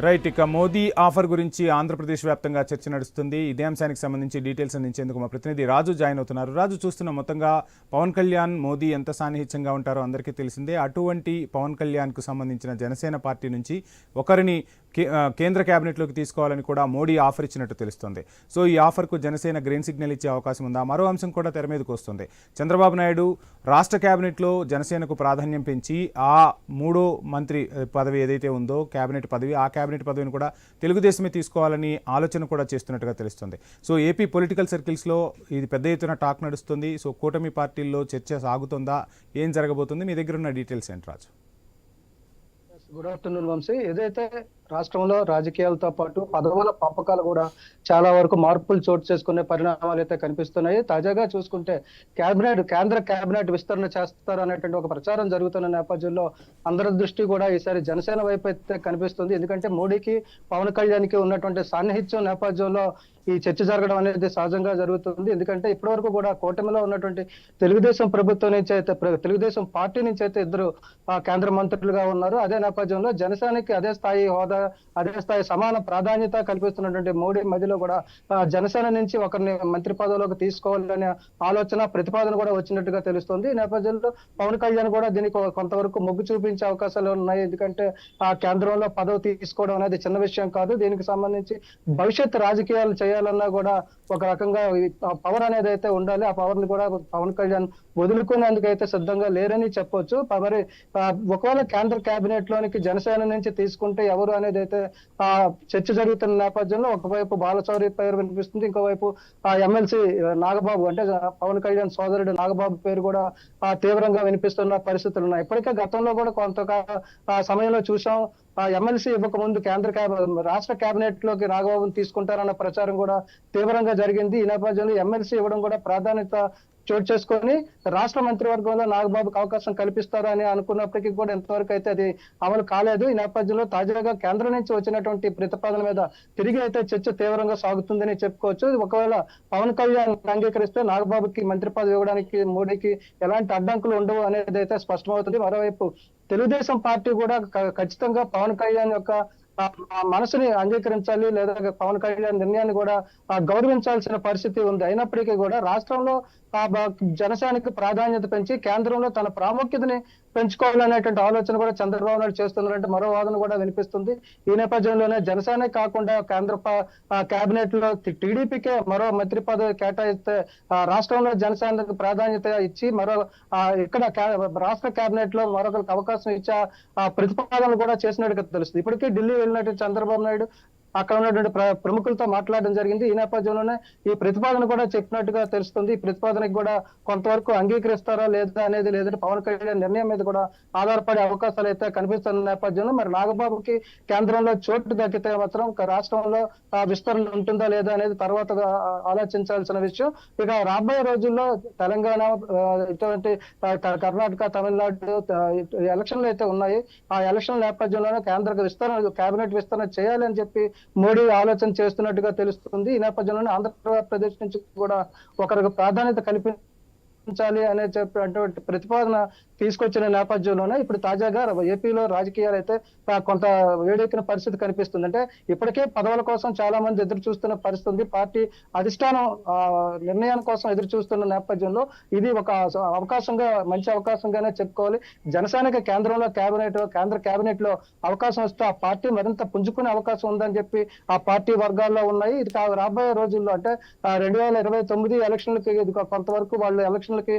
Right ఇక Modi offer గురించి ఆంధ్రప్రదేశ్ వ్యాప్తంగా చర్చ నడుస్తుంది. ఇదే అంశానికి సంబంధించి డీటెయిల్స్ అందించేందుకు మా ప్రతినిధి రాజు జాయిన్ అవుతున్నారు. రాజు చూస్తున్న మొత్తంగా పవన్ కళ్యాణ్ మోదీ ఎంత సాన్నిహిత్యంగా ఉంటారో అందరికీ తెలిసిందే. అటువంటి పవన్ కళ్యాణ్కు సంబంధించిన జనసేన పార్టీ నుంచి ఒకరిని కే- కేంద్ర కేబినెట్లోకి తీసుకోవాలని కూడా మోడీ ఆఫర్ ఇచ్చినట్టు తెలుస్తుంది. సో ఈ ఆఫర్కు జనసేన గ్రీన్ సిగ్నల్ ఇచ్చే అవకాశం ఉందా? మరో అంశం కూడా తెర మీదకు వస్తుంది. చంద్రబాబు నాయుడు రాష్ట్ర కేబినెట్లో జనసేనకు ప్రాధాన్యం పెంచి ఆ మూడో మంత్రి పదవి ఏదైతే ఉందో కేబినెట్ పదవి ఆ కేబినెట్ పదవిని కూడా తెలుగుదేశమే తీసుకోవాలని ఆలోచన కూడా చేస్తున్నట్టుగా తెలుస్తుంది. సో ఏపీ పొలిటికల్ సర్కిల్స్లో ఇది పెద్ద ఎత్తున టాక్ నడుస్తుంది. సో కూటమి పార్టీల్లో చర్చ సాగుతుందా? ఏం జరగబోతుంది? మీ దగ్గర ఉన్న డీటెయిల్స్ ఏంటి రాజు? Good afternoon Vamsi. ఏదైతే రాష్ట్రంలో రాజకీయాలతో పాటు పదవుల పంపకాలు కూడా చాలా వరకు మార్పులు చోటు చేసుకునే పరిణామాలు అయితే కనిపిస్తున్నాయి. తాజాగా చూసుకుంటే కేబినెట్ కేంద్ర కేబినెట్ విస్తరణ చేస్తారు అనేటువంటి ఒక ప్రచారం జరుగుతున్న నేపథ్యంలో అందరి దృష్టి కూడా ఈసారి జనసేన వైపు అయితే కనిపిస్తుంది. ఎందుకంటే మోడీకి పవన్ కళ్యాణ్కి ఉన్నటువంటి సాన్నిహిత్యం నేపథ్యంలో ఈ చర్చ జరగడం అనేది సహజంగా జరుగుతుంది. ఎందుకంటే ఇప్పటివరకు కూడా కూటమిలో ఉన్నటువంటి తెలుగుదేశం ప్రభుత్వం నుంచి అయితే తెలుగుదేశం పార్టీ నుంచి అయితే ఇద్దరు కేంద్ర మంత్రులుగా ఉన్నారు. అదే నేపథ్యంలో జనసేనకి అదే స్థాయి హోదా అదే స్థాయి సమాన ప్రాధాన్యత కల్పిస్తున్నటువంటి మోడీ మధ్యలో కూడా జనసేన నుంచి ఒకరిని మంత్రి పదవిలోకి తీసుకోవాలనే ఆలోచన ప్రతిపాదన కూడా వచ్చినట్టుగా తెలుస్తుంది. ఈ నేపథ్యంలో పవన్ కళ్యాణ్ కూడా దీనికి కొంతవరకు మొగ్గు చూపించే అవకాశాలు ఉన్నాయి. ఎందుకంటే ఆ కేంద్రంలో పదవి తీసుకోవడం అనేది చిన్న విషయం కాదు. దీనికి సంబంధించి భవిష్యత్ రాజకీయాలు చేయాలన్నా కూడా ఒక రకంగా పవర్ అనేది అయితే ఉండాలి. ఆ పవర్ని కూడా పవన్ కళ్యాణ్ వదులుకునేందుకు అయితే సిద్ధంగా లేరని చెప్పొచ్చు. మరి ఒకవేళ కేంద్ర కేబినెట్ లోనికి జనసేన నుంచి తీసుకుంటే ఎవరు అనేది అయితే ఆ చర్చ జరుగుతున్న నేపథ్యంలో ఒకవైపు బాలచౌరి పేరు వినిపిస్తుంది ఇంకోవైపు ఆ ఎమ్మెల్సీ నాగబాబు అంటే పవన్ కళ్యాణ్ సోదరుడు నాగబాబు పేరు కూడా ఆ, తీవ్రంగా వినిపిస్తున్న పరిస్థితులు ఉన్నాయి. ఇప్పటికే గతంలో కూడా కొంత సమయంలో చూసాం ఆ ఎమ్మెల్సీ ఇవ్వక ముందు కేంద్ర క్యాబినెట్ రాష్ట్ర కేబినెట్లోకి నాగబాబుని తీసుకుంటారన్న ప్రచారం కూడా తీవ్రంగా జరిగింది. ఈ నేపథ్యంలో ఎమ్మెల్సీ ఇవ్వడం కూడా ప్రాధాన్యత చోటు చేసుకొని రాష్ట్ర మంత్రివర్గంలో నాగబాబుకి అవకాశం కల్పిస్తారని అనుకున్నప్పటికీ కూడా ఎంతవరకు అయితే అది అమలు కాలేదు. ఈ నేపథ్యంలో తాజాగా కేంద్రం నుంచి వచ్చినటువంటి ప్రతిపాదన మీద తిరిగి అయితే చర్చ తీవ్రంగా సాగుతుందని చెప్పుకోవచ్చు. ఒకవేళ పవన్ కళ్యాణ్ అంగీకరిస్తే నాగబాబుకి మంత్రి పదవి ఇవ్వడానికి మోడీకి ఎలాంటి అడ్డంకులు ఉండవు అనేది అయితే స్పష్టమవుతుంది. మరోవైపు తెలుగుదేశం పార్టీ కూడా క- ఖచ్చితంగా పవన్ కళ్యాణ్ యొక్క మనసుని అంగీకరించాలి లేదా పవన్ కళ్యాణ్ నిర్ణయాన్ని కూడా గౌరవించాల్సిన పరిస్థితి ఉంది. అయినప్పటికీ కూడా రాష్ట్రంలో జనసేనకి ప్రాధాన్యత పెంచి కేంద్రంలో తన ప్రాముఖ్యతని పెంచుకోవాలనేటువంటి ఆలోచన కూడా చంద్రబాబు నాయుడు చేస్తున్నారంటే మరో వాదన కూడా వినిపిస్తుంది. ఈ నేపథ్యంలోనే జనసేన కాకుండా కేంద్ర కేబినెట్లో టీడీపీకే మరో మంత్రి పదవి కేటాయిస్తే ఆ, రాష్ట్రంలో జనసేనకు ప్రాధాన్యత ఇచ్చి మరో ఇక్కడ రాష్ట్ర కేబినెట్లో మరొకరికి అవకాశం ఇచ్చే ప్రతిపాదనలు కూడా చేసినట్టుగా తెలుస్తుంది. ఇప్పటికీ ఢిల్లీ వెళ్ళినట్టు చంద్రబాబు నాయుడు అక్కడ ఉన్నటువంటి ప్ర- ప్రముఖులతో మాట్లాడడం జరిగింది. ఈ నేపథ్యంలోనే ఈ ప్రతిపాదన కూడా చెప్పినట్టుగా తెలుస్తుంది. ఈ ప్రతిపాదనకి కూడా కొంతవరకు అంగీకరిస్తారా లేదా అనేది లేదంటే పవన్ కళ్యాణ్ నిర్ణయం మీద కూడా ఆధారపడే అవకాశాలు అయితే కనిపిస్తున్న నేపథ్యంలో మరి నాగబాబుకి కేంద్రంలో చోటు దక్కితే మాత్రం రాష్ట్రంలో ఆ, విస్తరణ ఉంటుందా లేదా అనేది తర్వాత ఆలోచించాల్సిన విషయం. ఇక రాబోయే రోజుల్లో తెలంగాణ ఇటువంటి కర్ణాటక తమిళనాడు ఎలక్షన్లు అయితే ఉన్నాయి. ఆ ఎలక్షన్ నేపథ్యంలోనే కేంద్ర విస్తరణ కేబినెట్ విస్తరణ చేయాలి అని చెప్పి మోడీ ఆలోచన చేస్తున్నట్టుగా తెలుస్తుంది. ఈ నేపథ్యంలోనే ఆంధ్రప్రదేశ్ నుంచి కూడా ఒకరికి ప్రాధాన్యత కల్పించాలి అనే చెప్పినటువంటి ప్రతిపాదన తీసుకొచ్చిన నేపథ్యంలోనే ఇప్పుడు తాజాగా ఏపీలో రాజకీయాలు అయితే కొంత వేడెక్కిన పరిస్థితి కనిపిస్తుంది. అంటే ఇప్పటికే పదవుల కోసం చాలా మంది ఎదురు చూస్తున్న పరిస్థితి ఉంది పార్టీ అధిష్టానం నిర్ణయం కోసం ఎదురు చూస్తున్న నేపథ్యంలో ఇది ఒక అవకాశంగా మంచి అవకాశంగానే చెప్పుకోవాలి. జనసేనకి కేంద్రంలో కేబినెట్ కేంద్ర కేబినెట్లో అవకాశం వస్తే ఆ పార్టీ మరింత పుంజుకునే అవకాశం ఉందని చెప్పి ఆ పార్టీ వర్గాల్లో ఉన్నాయి. ఇది రాబోయే రోజుల్లో అంటే రెండు వేల ఇరవై తొమ్మిది ఎలక్షన్లకి కొంతవరకు వాళ్ళు ఎలక్షన్లకి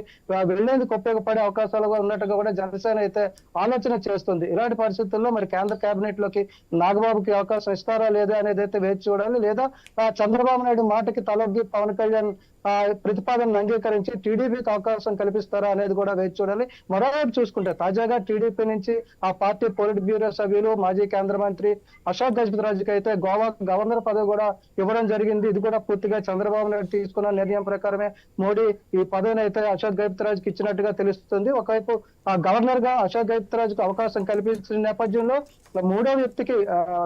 వెళ్ళేందుకు ఉపయోగపడే అవకాశాలు కూడా ఉన్నట్టుగా కూడా జనసేన అయితే ఆలోచన చేస్తుంది. ఇలాంటి పరిస్థితుల్లో మరి కేంద్ర కేబినెట్లోకి నాగబాబుకి అవకాశం ఇస్తారా లేదా అనేది అయితే వేచి చూడాలి. లేదా చంద్రబాబు నాయుడు మాటకి తలొగ్గి పవన్ కళ్యాణ్ ప్రతిపాదనను అంగీకరించి టీడీపీకి అవకాశం కల్పిస్తారా అనేది కూడా వేచి చూడాలి. మరోవైపు చూసుకుంటే తాజాగా టీడీపీ నుంచి ఆ పార్టీ పొలిట్ బ్యూరో సభ్యులు మాజీ కేంద్ర మంత్రి అశోక్ గజపతిరాజుకి అయితే గోవా గవర్నర్ పదవి కూడా ఇవ్వడం జరిగింది. ఇది కూడా పూర్తిగా చంద్రబాబు నాయుడు తీసుకున్న నిర్ణయం ప్రకారమే మోడీ ఈ పదవిని అయితే అశోక్ గజపతిరాజుకి ఇచ్చినట్టుగా తెలుస్తుంది. ఒకవైపు గవర్నర్గా అశోక్కు అవకాశం కల్పించిన నేపథ్యంలో మూడో వ్యక్తికి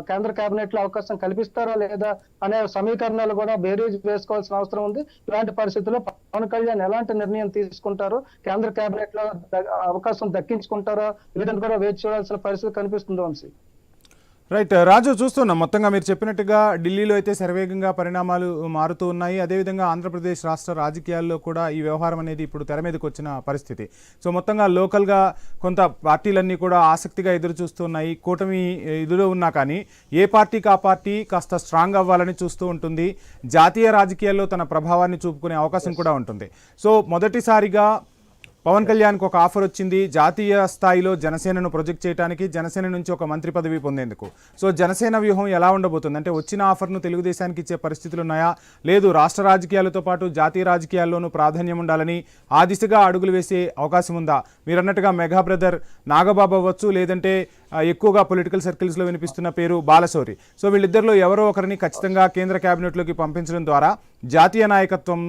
కేంద్ర కేబినెట్లో అవకాశం కల్పిస్తారా లేదా అనే సమీకరణాలు కూడా బేరీజ్ వేసుకోవాల్సిన అవసరం ఉంది. ఇలాంటి పరిస్థితుల్లో పవన్ కళ్యాణ్ ఎలాంటి నిర్ణయం తీసుకుంటారో? కేంద్ర కేబినెట్లో అవకాశం దక్కించుకుంటారా? లేదంటే కూడా వేచి చూడాల్సిన పరిస్థితి కనిపిస్తుంది వంశీ. రైట్ రాజు చూస్తున్నాం మొత్తంగా మీరు చెప్పినట్టుగా ఢిల్లీలో అయితే శరవేగంగా పరిణామాలు మారుతూ ఉన్నాయి. అదేవిధంగా ఆంధ్రప్రదేశ్ రాష్ట్ర రాజకీయాల్లో కూడా ఈ వ్యవహారం అనేది ఇప్పుడు తెర మీదకి వచ్చిన పరిస్థితి. సో మొత్తంగా లోకల్గా కొంత పార్టీలన్నీ కూడా ఆసక్తిగా ఎదురు చూస్తున్నాయి కూటమి ఎదురు ఉన్నా కానీ ఏ పార్టీకి ఆ పార్టీ కాస్త స్ట్రాంగ్ అవ్వాలని చూస్తూ ఉంటుంది. జాతీయ రాజకీయాల్లో తన ప్రభావాన్ని చూపుకునే అవకాశం కూడా ఉంటుంది. సో మొదటిసారిగా పవన్ కళ్యాణ్కి ఒక ఆఫర్ వచ్చింది. జాతీయ స్థాయిలో జనసేనను ప్రొజెక్ట్ చేయడానికి జనసేన నుంచి ఒక మంత్రి పదవి పొందేందుకు. సో జనసేన వ్యూహం ఎలా ఉండబోతుంది? అంటే వచ్చిన ఆఫర్ను తెలుగుదేశానికి ఇచ్చే పరిస్థితులు ఉన్నాయా? లేదు రాష్ట్ర రాజకీయాలతో పాటు జాతీయ రాజకీయాల్లోనూ ప్రాధాన్యం ఉండాలని ఆ దిశగా అడుగులు వేసే అవకాశం ఉందా? మీరన్నట్టుగా మెగా బ్రదర్ నాగబాబు అవ్వచ్చు లేదంటే ఎక్కువగా పొలిటికల్ సర్కిల్స్లో వినిపిస్తున్న పేరు బాలశౌరి. సో వీళ్ళిద్దరిలో ఎవరో ఒకరిని ఖచ్చితంగా కేంద్ర కేబినెట్లోకి పంపించడం ద్వారా జాతీయ నాయకత్వం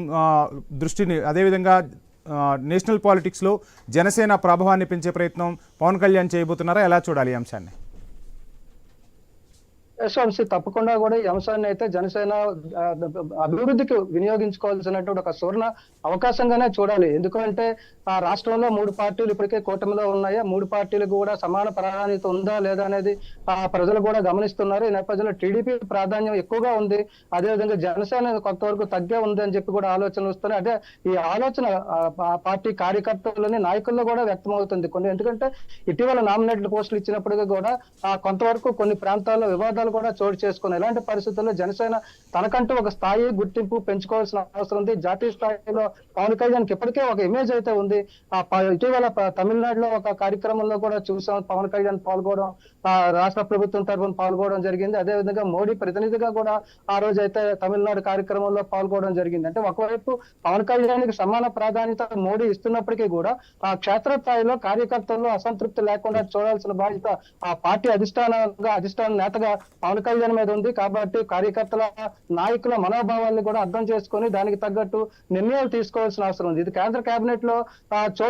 దృష్టిని అదేవిధంగా నేషనల్ పాలిటిక్స్లో జనసేన ప్రభావాన్ని పెంచే ప్రయత్నం పవన్ కళ్యాణ్ చేయబోతున్నారా? ఎలా చూడాలి ఈ అంశాన్ని? యశ్వంశి తప్పకుండా కూడా ఈ అంశాన్ని అయితే జనసేన అభివృద్ధికి వినియోగించుకోవాల్సినటువంటి ఒక సువర్ణ అవకాశంగానే చూడాలి. ఎందుకంటే ఆ రాష్ట్రంలో మూడు పార్టీలు ఇప్పటికే కూటమిలో ఉన్నాయి? ఆ మూడు పార్టీలకు కూడా సమాన ప్రాధాన్యత ఉందా లేదా అనేది ఆ ప్రజలు కూడా గమనిస్తున్నారు. ఈ నేపథ్యంలో టీడీపీ ప్రాధాన్యం ఎక్కువగా ఉంది. అదేవిధంగా జనసేన కొంతవరకు తగ్గే ఉంది అని చెప్పి కూడా ఆలోచనలు వస్తున్నాయి. అదే ఈ ఆలోచన ఆ పార్టీ కార్యకర్తలని నాయకుల్లో కూడా వ్యక్తమవుతుంది. కొన్ని ఎందుకంటే ఇటీవల నామినేటెడ్ పోస్టులు ఇచ్చినప్పటికీ కూడా ఆ కొంతవరకు కొన్ని ప్రాంతాల్లో వివాదాలు కూడా చోటు చేసుకున్నాయి. ఇలాంటి పరిస్థితుల్లో జనసేన తనకంటూ ఒక స్థాయి గుర్తింపు పెంచుకోవాల్సిన అవసరం ఉంది. జాతీయ స్థాయిలో పవన్ కళ్యాణ్కి ఇప్పటికే ఒక ఇమేజ్ అయితే ఉంది. ఆ ఇటీవల తమిళనాడులో ఒక కార్యక్రమంలో కూడా చూసాం. పవన్ కళ్యాణ్ పాల్గొనడం రాష్ట్ర ప్రభుత్వం తరఫున పాల్గొనడం జరిగింది. అదే విధంగా మోడీ ప్రతినిధిగా కూడా ఆ రోజు అయితే తమిళనాడు కార్యక్రమంలో పాల్గొనడం జరిగింది. అంటే ఒకవైపు పవన్ కళ్యాణ్కి సమాన ప్రాధాన్యత మోడీ ఇస్తున్నప్పటికీ కూడా ఆ క్షేత్రస్థాయిలో కార్యకర్తల్లో అసంతృప్తి లేకుండా చూడాల్సిన బాధ్యత ఆ పార్టీ అధిష్టానంగా అధిష్టాన నేతగా పవన్ కళ్యాణ్ మీద ఉంది కాబట్టి కార్యకర్తల నాయకుల మనోభావాన్ని కూడా అర్థం చేసుకొని దానికి తగ్గట్టు నిర్ణయాలు తీసుకోవాల్సిన అవసరం ఉంది. ఇది కేంద్ర కేబినెట్లో చోటు